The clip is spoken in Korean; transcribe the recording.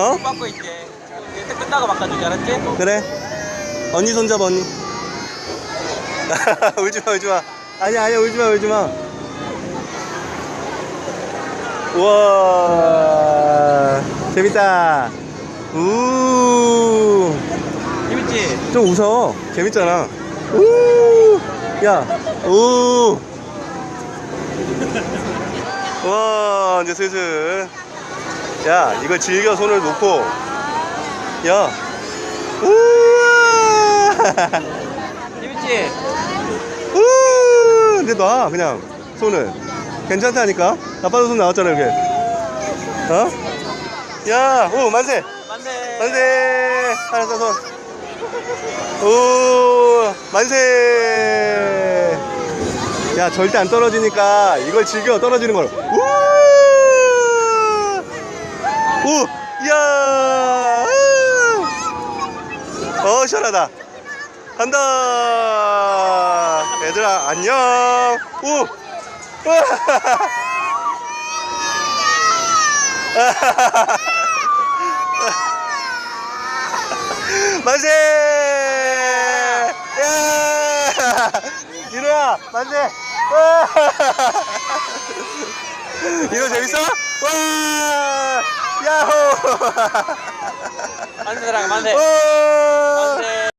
어? 받고 있게. 이때 끝나고 바꿔주지 알았지? 그래. 언니 손잡아, 언니. 울지 마, 울지 마. 아니야, 아니야, 울지 마, 울지 마. 우와. 재밌다. 우. 재밌지? 좀 웃어. 재밌잖아. 우. 야. 우. 와, 이제 슬슬. 야, 이걸 즐겨 손을 놓고. 야. 우와. 재밌지? 우. 근데 놔, 그냥 손을. 괜찮다니까? 아빠도 손 나왔잖아, 이렇게. 어? 야, 오, 만세. 만세. 만세! 알았어, 손. 오, 만세! 야, 절대 안 떨어지니까 이걸 즐겨 떨어지는 걸. 우! 오! 이야! 어, 시원하다. 간다! 얘들아, 안녕! 오! 만세! 야! 이로야, 만세! 와! 이거 재밌어? 와! 만세 사랑 만세. 와! 만세.